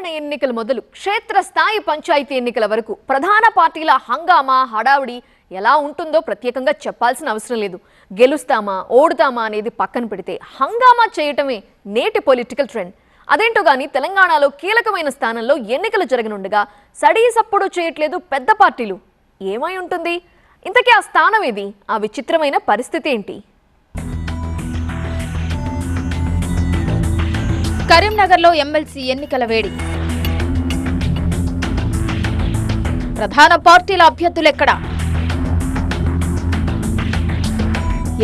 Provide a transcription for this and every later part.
సాధారణ ఎన్నికలు మొదలు క్షేత్రస్థాయి పంచాయతీ ఎన్నికల వరకు ప్రధాన పార్టీల హంగామా హడావుడి ఎలా ఉంటుందో ప్రత్యేకంగా చెప్పాల్సిన అవసరం లేదు. గెలుస్తామా ఓడుతామా అనేది పక్కన పెడితే హంగామా చేయటమే నేటి పొలిటికల్ ట్రెండ్ అదేంటో గాని తెలంగాణలో కీలకమైన స్థానంలో ఎన్నికలు జరగనుండగా సడీ సప్పుడు చేయట్లేదు పెద్ద పార్టీలు. ఏమై ఉంటుంది? ఇంతకీ ఆ స్థానం ఏది? ఆ విచిత్రమైన పరిస్థితి ఏంటి? కరీంనగర్లో ఎమ్మెల్సీ ఎన్నికల వేడి. ప్రధాన పార్టీల అభ్యర్థులెక్కడా?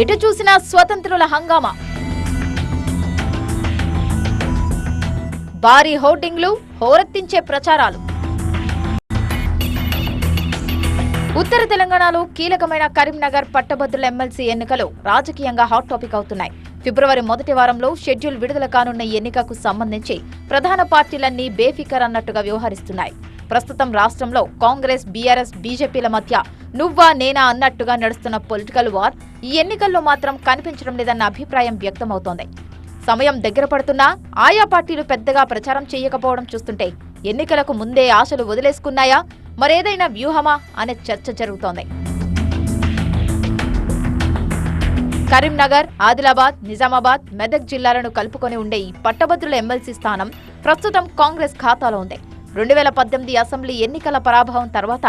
ఎటు చూసినా స్వతంత్రుల హంగామా? భారీ హోర్డింగ్లు హోరెత్తించే ప్రచారాలు. ఉత్తర తెలంగాణలో కీలకమైన కరీంనగర్ పట్టభద్రుల ఎమ్మెల్సీ ఎన్నికలు రాజకీయంగా హాట్ టాపిక్ అవుతున్నాయి. ఫిబ్రవరి మొదటి వారంలో షెడ్యూల్ విడుదల కానున్న ఎన్నికకు సంబంధించి ప్రధాన పార్టీలన్నీ బేఫికర్ అన్నట్టుగా వ్యవహరిస్తున్నాయి. ప్రస్తుతం రాష్ట్రంలో కాంగ్రెస్ బీఆర్ఎస్ బీజేపీల మధ్య నువ్వా నేనా అన్నట్టుగా నడుస్తున్న పొలిటికల్ వార్ ఈ ఎన్నికల్లో మాత్రం కనిపించడం లేదన్న అభిప్రాయం వ్యక్తమవుతోంది. సమయం దగ్గర పడుతున్నా ఆయా పార్టీలు పెద్దగా ప్రచారం చేయకపోవడం చూస్తుంటే ఎన్నికలకు ముందే ఆశలు వదిలేసుకున్నాయా? మరేదైనా వ్యూహమా? అనే చర్చ జరుగుతోంది. కరీంనగర్ ఆదిలాబాద్ నిజామాబాద్ మెదక్ జిల్లాలను కలుపుకొని ఉండే ఈ పట్టభద్రుల ఎమ్మెల్సీ స్థానం ప్రస్తుతం కాంగ్రెస్ ఖాతాలో ఉంది. రెండు వేల పద్దెనిమిది అసెంబ్లీ ఎన్నికల పరాభవం తర్వాత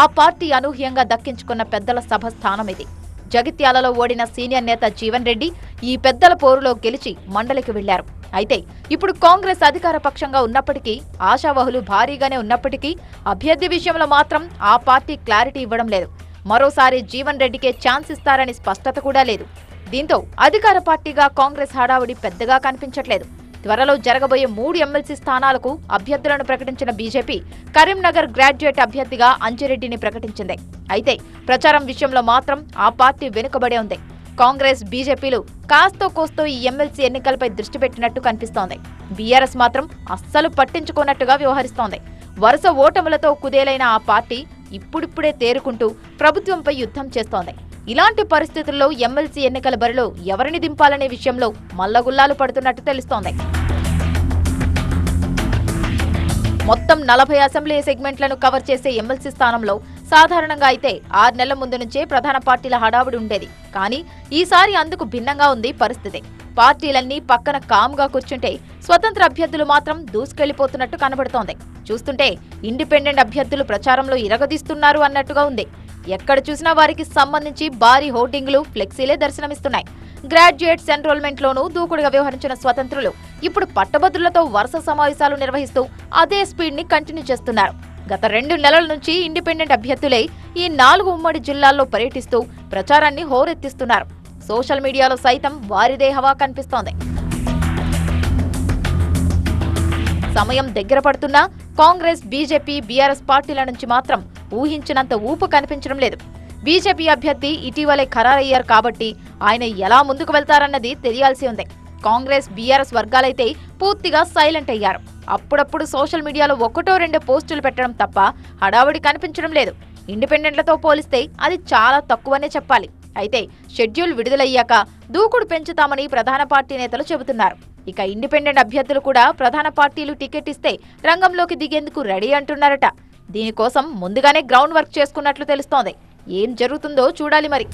ఆ పార్టీ అనూహ్యంగా దక్కించుకున్న పెద్దల సభ స్థానం ఇది. జగిత్యాలలో ఓడిన సీనియర్ నేత జీవన్ రెడ్డి ఈ పెద్దల పోరులో గెలిచి మండలికి వెళ్ళారు. అయితే ఇప్పుడు కాంగ్రెస్ అధికార పక్షంగా ఉన్నప్పటికీ ఆశావహులు భారీగానే ఉన్నప్పటికీ అభ్యర్థి విషయంలో మాత్రం ఆ పార్టీ క్లారిటీ ఇవ్వడం లేదు. మరోసారి జీవన్ రెడ్డికే ఛాన్స్ ఇస్తారని స్పష్టత కూడా లేదు. దీంతో అధికార పార్టీగా కాంగ్రెస్ హడావుడి పెద్దగా కనిపించట్లేదు. త్వరలో జరగబోయే మూడు ఎమ్మెల్సీ స్థానాలకు అభ్యర్థులను ప్రకటించిన బీజేపీ కరీంనగర్ గ్రాడ్యుయేట్ అభ్యర్థిగా అంజిరెడ్డిని ప్రకటించింది. అయితే ప్రచారం విషయంలో మాత్రం ఆ పార్టీ వెనుకబడే ఉంది. కాంగ్రెస్ బీజేపీలు కాస్తో కోస్తో ఈ ఎమ్మెల్సీ ఎన్నికలపై దృష్టి పెట్టినట్టు కనిపిస్తోంది. బీఆర్ఎస్ మాత్రం అస్సలు పట్టించుకోనట్టుగా వ్యవహరిస్తోంది. వరుస ఓటములతో కుదేలైన ఆ పార్టీ ఇప్పుడిప్పుడే తేరుకుంటూ ప్రభుత్వంపై యుద్ధం చేస్తోంది. ఇలాంటి పరిస్థితుల్లో ఎమ్మెల్సీ ఎన్నికల బరిలో ఎవరిని దింపాలనే విషయంలో మల్లగుల్లాలు పడుతున్నట్టు తెలుస్తోంది. మొత్తం నలభై అసెంబ్లీ సెగ్మెంట్లను కవర్ చేసే ఎమ్మెల్సీ స్థానంలో సాధారణంగా అయితే ఆరు నెలల ముందు నుంచే ప్రధాన పార్టీల హడావుడి ఉండేది. కానీ ఈసారి అందుకు భిన్నంగా ఉంది పరిస్థితి. పార్టీలన్నీ పక్కన కామ్గా కూర్చుంటే స్వతంత్ర అభ్యర్థులు మాత్రం దూసుకెళ్ళిపోతున్నట్టు కనబడుతోంది. చూస్తుంటే ఇండిపెండెంట్ అభ్యర్థులు ప్రచారంలో ఇరగదీస్తున్నారు అన్నట్టుగా ఉంది. ఎక్కడ చూసినా వారికి సంబంధించి భారీ హోర్డింగ్లు ఫ్లెక్సీలే దర్శనమిస్తున్నాయి. గ్రాడ్యుయేట్స్ ఎన్రోల్మెంట్లోనూ దూకుడుగా వ్యవహరించిన స్వతంత్రులు ఇప్పుడు పట్టభద్రులతో వరుస సమావేశాలు నిర్వహిస్తూ అదే స్పీడ్ని కంటిన్యూ చేస్తున్నారు. గత రెండు నెలల నుంచి ఇండిపెండెంట్ అభ్యర్థులే ఈ నాలుగు ఉమ్మడి జిల్లాల్లో పర్యటిస్తూ ప్రచారాన్ని హోరెత్తిస్తున్నారు. సోషల్ మీడియాలో సైతం వారిదే హవా కనిపిస్తోంది. సమయం దగ్గర పడుతున్నా కాంగ్రెస్ బీజేపీ బీఆర్ఎస్ పార్టీల నుంచి మాత్రం ఊహించినంత ఊపు కనిపించడం లేదు. బీజేపీ అభ్యర్థి ఇటీవలే ఖరారయ్యారు కాబట్టి ఆయన ఎలా ముందుకు వెళ్తారన్నది తెలియాల్సి ఉంది. కాంగ్రెస్ బీఆర్ఎస్ వర్గాలైతే పూర్తిగా సైలెంట్ అయ్యారు. అప్పుడప్పుడు సోషల్ మీడియాలో ఒకటో రెండో పోస్టులు పెట్టడం తప్ప హడావుడి కనిపించడం లేదు. ఇండిపెండెంట్లతో పోలిస్తే అది చాలా తక్కువనే చెప్పాలి. అయితే షెడ్యూల్ విడుదలయ్యాక దూకుడు పెంచుతామని ప్రధాన పార్టీ నేతలు చెబుతున్నారు. ఇక ఇండిపెండెంట్ అభ్యర్థులు కూడా ప్రధాన పార్టీలు టికెట్ ఇస్తే రంగంలోకి దిగేందుకు రెడీ అంటున్నారట. దీనికోసం ముందుగానే గ్రౌండ్ వర్క్ చేసుకున్నట్లు తెలుస్తోంది. ఏం జరుగుతుందో చూడాలి మరి.